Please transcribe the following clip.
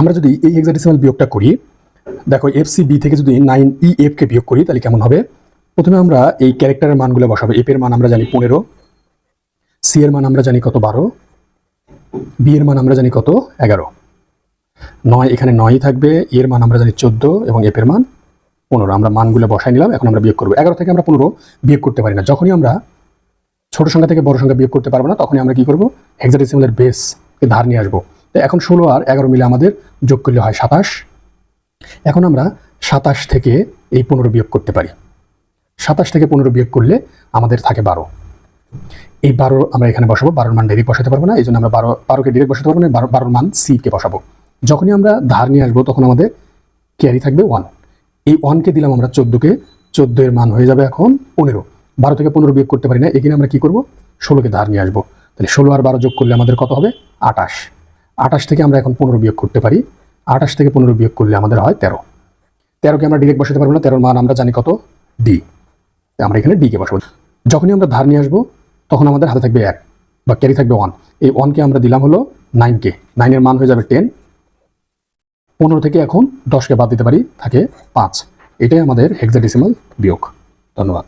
আমরা যদি এই হেক্সাডেসিমাল বিয়োগটা করি, দেখো এফ সি বি থেকে যদি নাইন ই এফকে বিয়োগ করি, তাহলে কেমন হবে? প্রথমে আমরা এই ক্যারেক্টারের মানগুলো বসাবো। এফ এর মান আমরা জানি পনেরো সি এর মান আমরা জানি কত বারো বি এর মান আমরা জানি কত এগারো। নয় এখানে নয়ই থাকবে E এর মান আমরা জানি চোদ্দ এবং এফ এর মান পনেরো। আমরা মানগুলো বসাই নিলাম, এখন আমরা বিয়োগ করব। এগারো থেকে আমরা পনেরো বিয়োগ করতে পারি না। যখনই আমরা ছোট সংখ্যা থেকে বড় সংখ্যা বিয়োগ করতে পারব না, তখনই আমরা কি করব? হেক্সাডেসিমালের বেসকে ধার নিয়ে আসব। তো এখন ষোলো আর এগারো মিলে আমাদের যোগ করলে হয় সাতাশ। এখন আমরা সাতাশ থেকে এই পনেরো বিয়োগ করতে পারি। সাতাশ থেকে পনেরো বিয়োগ করলে আমাদের থাকে বারো। এই বারো আমরা এখানে বসাবো, বারোর মান ডাইরেক্ট বসাতে পারব না, এই জন্য আমরা বারো, বারোকে ডিরেক্ট বসাতে পারব না, বারো, বারোর মান সিকে বসাবো। যখনই আমরা ধার নিয়ে আসব, তখন আমাদের ক্যারি থাকবে ওয়ান এই ওয়ানকে দিলাম আমরা চোদ্দোকে চোদ্দ এর মান হয়ে যাবে এখন পনেরো। বারো থেকে পনেরো বিয়োগ করতে পারি না এখানে আমরা কি করব? ষোলোকে ধার নিয়ে আসব। তাহলে ষোলো আর বারো যোগ করলে আমাদের কত হবে? আটাশ। আটাশ থেকে আমরা এখন পনেরো বিয়োগ করতে পারি। আঠাশ থেকে পনেরো বিয়োগ করলে আমাদের হয় তেরো। তেরোকে আমরা ডিরেক্ট বসাতে পারব না, তেরোর মান আমরা জানি কত? ডি আমরা এখানে ডিকে বসাবো। যখনই আমরা ধার নিয়ে আসব, তখন আমাদের হাতে থাকবে এক বা ক্যারি থাকবে ওয়ান এই ওয়ানকে আমরা দিলাম হলো নাইনকে নাইনের মান হয়ে যাবে টেন পনেরো থেকে এখন দশকে বাদ দিতে পারি, থাকে পাঁচ। এটাই আমাদের হেক্সাডেসিমাল বিয়োগ। ধন্যবাদ।